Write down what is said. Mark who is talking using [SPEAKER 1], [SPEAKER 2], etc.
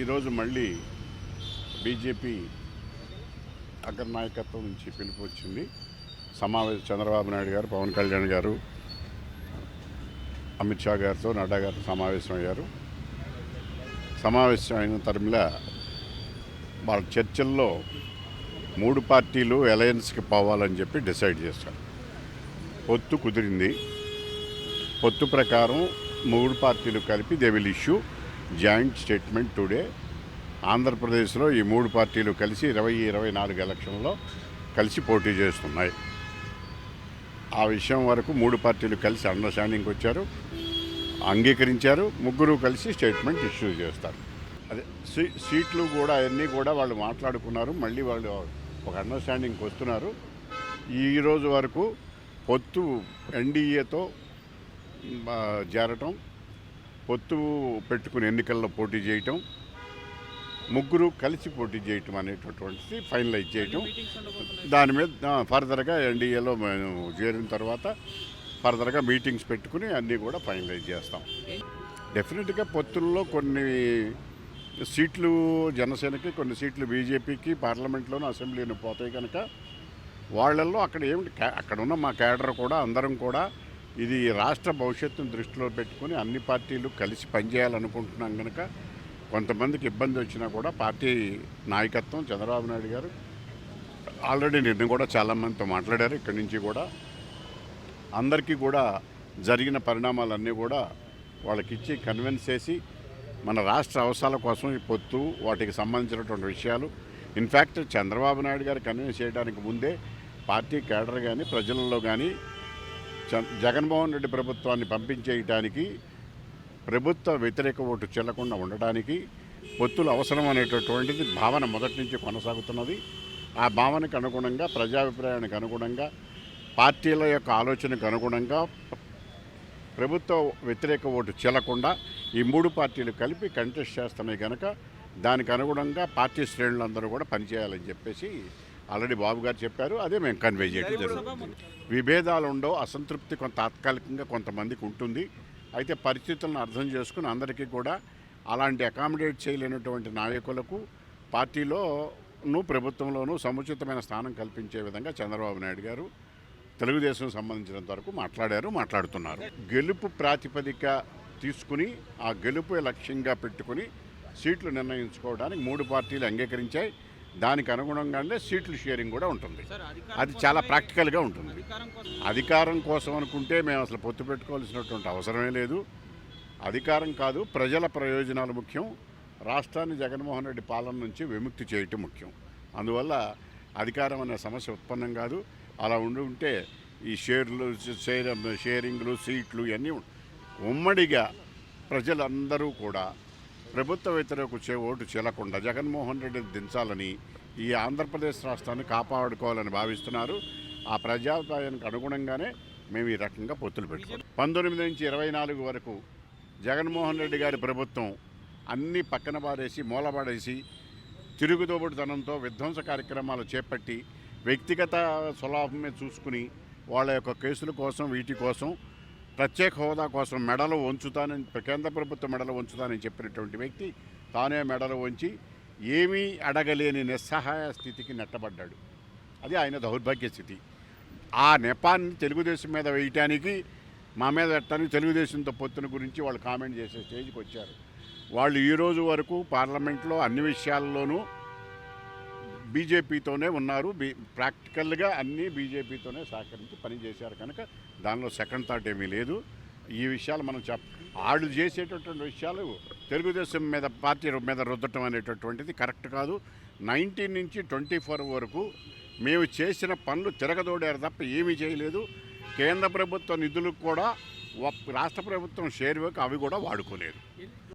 [SPEAKER 1] ఈరోజు మళ్ళీ బీజేపీ అగ్రనాయకత్వం నుంచి పిలుపు వచ్చింది. సమావేశం చంద్రబాబు నాయుడు గారు పవన్ కళ్యాణ్ గారు అమిత్ షా గారితో నడ్డా గారితో సమావేశం అయ్యారు. సమావేశం అయిన తరిమిలా వాళ్ళ చర్చల్లో మూడు పార్టీలు అలయన్స్కి పోవాలని చెప్పి డిసైడ్ చేశారు. పొత్తు కుదిరింది. పొత్తు ప్రకారం మూడు పార్టీలు కలిపి they will issue joint statement today ఆంధ్రప్రదేశ్లో ఈ మూడు పార్టీలు కలిసి ఇరవై ఇరవై నాలుగు ఎలక్షన్లో కలిసి పోటీ చేస్తున్నాయి. ఆ విషయం వరకు మూడు పార్టీలు కలిసి అండర్స్టాండింగ్కి వచ్చారు. అంగీకరించారు. ముగ్గురు కలిసి స్టేట్మెంట్ ఇష్యూ చేస్తారు. అదే సీ సీట్లు కూడా అవన్నీ కూడా వాళ్ళు మాట్లాడుకున్నారు. మళ్ళీ వాళ్ళు ఒక అండర్స్టాండింగ్కి వస్తున్నారు. ఈ రోజు వరకు పొత్తు ఎన్డీఏతో చేరటం పొత్తు పెట్టుకుని ఎన్నికల్లో పోటీ చేయటం ముగ్గురు కలిసి పోటీ చేయటం అనేటటువంటిది ఫైనలైజ్ చేయటం. దాని మీద ఫర్దర్గా ఎన్డీఏలో మేము చేరిన తర్వాత ఫర్దర్గా మీటింగ్స్ పెట్టుకుని అన్నీ కూడా ఫైనలైజ్ చేస్తాం. డెఫినెట్గా పొత్తుల్లో కొన్ని సీట్లు జనసేనకి కొన్ని సీట్లు బీజేపీకి పార్లమెంట్లోనూ అసెంబ్లీని పోతాయి కనుక వాళ్ళల్లో అక్కడ ఏమిటి అక్కడ ఉన్న మా క్యాడర్ కూడా అందరం కూడా ఇది రాష్ట్ర భవిష్యత్తును దృష్టిలో పెట్టుకుని అన్ని పార్టీలు కలిసి పనిచేయాలనుకుంటున్నాం కనుక కొంతమందికి ఇబ్బంది వచ్చినా కూడా పార్టీ నాయకత్వం చంద్రబాబు నాయుడు గారు ఆల్రెడీ నిన్న కూడా చాలామందితో మాట్లాడారు. ఇక్కడి నుంచి కూడా అందరికీ కూడా జరిగిన పరిణామాలన్నీ కూడా వాళ్ళకి ఇచ్చి కన్విన్స్ చేసి మన రాష్ట్ర అవసరాల కోసం ఈ పొత్తు వాటికి సంబంధించినటువంటి విషయాలు. ఇన్ఫ్యాక్ట్ చంద్రబాబు నాయుడు గారు కన్విన్స్ చేయడానికి ముందే పార్టీ కేడర్ కానీ ప్రజలలో కానీ జగన్మోహన్ రెడ్డి ప్రభుత్వాన్ని పంపించేయటానికి ప్రభుత్వ వ్యతిరేక ఓటు చెల్లకుండా ఉండడానికి పొత్తులు అవసరం అనేటటువంటిది భావన మొదటి నుంచి కొనసాగుతున్నది. ఆ భావనకు అనుగుణంగా ప్రజాభిప్రాయానికి అనుగుణంగా పార్టీల యొక్క ఆలోచనకు అనుగుణంగా ప్రభుత్వ వ్యతిరేక ఓటు చెల్లకుండా ఈ మూడు పార్టీలు కలిపి కంటెస్ట్ చేస్తున్నాయి కనుక దానికి అనుగుణంగా పార్టీ శ్రేణులందరూ కూడా పనిచేయాలని చెప్పేసి ఆల్రెడీ బాబు గారు చెప్పారు అదే మేము కన్వే చేయడం జరుగుతుంది. విభేదాలు ఉండవు అసంతృప్తి కొంత తాత్కాలికంగా కొంతమందికి ఉంటుంది. అయితే పరిస్థితులను అర్థం చేసుకుని అందరికీ కూడా అలాంటి అకామిడేట్ చేయలేనటువంటి నాయకులకు పార్టీలోనూ ప్రభుత్వంలోనూ సముచితమైన స్థానం కల్పించే విధంగా చంద్రబాబు నాయుడు గారు తెలుగుదేశం సంబంధించినంత వరకు మాట్లాడారు మాట్లాడుతున్నారు. గెలుపు ప్రాతిపదిక తీసుకుని ఆ గెలుపు లక్ష్యంగా పెట్టుకుని సీట్లు నిర్ణయించుకోవడానికి మూడు పార్టీలు అంగీకరించాయి. దానికి అనుగుణంగానే సీట్లు షేరింగ్ కూడా ఉంటుంది. అది చాలా ప్రాక్టికల్గా ఉంటుంది. అధికారం కోసం అనుకుంటే మేము అసలు పొత్తు పెట్టుకోవాల్సినటువంటి అవసరమే లేదు. అధికారం కాదు ప్రజల ప్రయోజనాలు ముఖ్యం. రాష్ట్రాన్ని జగన్మోహన్ రెడ్డి పాలన నుంచి విముక్తి చేయటం ముఖ్యం. అందువల్ల అధికారం అనే సమస్య ఉత్పన్నం కాదు. అలా ఉండి ఉంటే ఈ షేర్లు షేర్ షేరింగ్లు సీట్లు ఇవన్నీ ఉమ్మడిగా ప్రజలందరూ కూడా ప్రభుత్వ వ్యతిరేక చే ఓటు చెల్లకుండా జగన్మోహన్ రెడ్డిని దించాలని ఈ ఆంధ్రప్రదేశ్ రాష్ట్రాన్ని కాపాడుకోవాలని భావిస్తున్నారు. ఆ ప్రజాభిప్రాయానికి అనుగుణంగానే మేము ఈ రకంగా పొత్తులు పెట్టుకున్నాం. పంతొమ్మిది నుంచి ఇరవై నాలుగు వరకు జగన్మోహన్ రెడ్డి గారి ప్రభుత్వం అన్నీ పక్కన పారేసి మూలపడేసి తిరుగుదోబుడుతనంతో విధ్వంస కార్యక్రమాలు చేపట్టి వ్యక్తిగత స్వలాభమే చూసుకుని వాళ్ళ యొక్క కేసుల కోసం వీటి కోసం ప్రత్యేక హోదా కోసం మెడలు వంచుతానని కేంద్ర ప్రభుత్వ మెడలు వంచుతానని చెప్పినటువంటి వ్యక్తి తానే మెడలు వంచి ఏమీ అడగలేని నిస్సహాయ స్థితికి నెట్టబడ్డాడు. అది ఆయన దౌర్భాగ్య స్థితి. ఆ నెపాన్ని తెలుగుదేశం మీద వేయటానికి మా మీద పెట్టడానికి తెలుగుదేశంతో పొత్తున గురించి వాళ్ళు కామెంట్ చేసే స్టేజ్కి వచ్చారు. వాళ్ళు ఈ రోజు వరకు పార్లమెంట్లో అన్ని విషయాల్లోనూ బీజేపీతోనే ఉన్నారు. బీ ప్రాక్టికల్గా అన్నీ బీజేపీతోనే సహకరించి పనిచేశారు కనుక దానిలో సెకండ్ థాట్ ఏమీ లేదు. ఈ విషయాలు మనం చెప్ వాళ్ళు చేసేటటువంటి విషయాలు తెలుగుదేశం మీద పార్టీ మీద రుద్దటం అనేటటువంటిది కరెక్ట్ కాదు. నైన్టీన్ నుంచి ట్వంటీ ఫోర్ వరకు మేము చేసిన పనులు తిరగదోడారు తప్ప ఏమీ చేయలేదు. కేంద్ర ప్రభుత్వ నిధులకు కూడా రాష్ట్ర ప్రభుత్వం షేర్ అవి కూడా వాడుకోలేదు.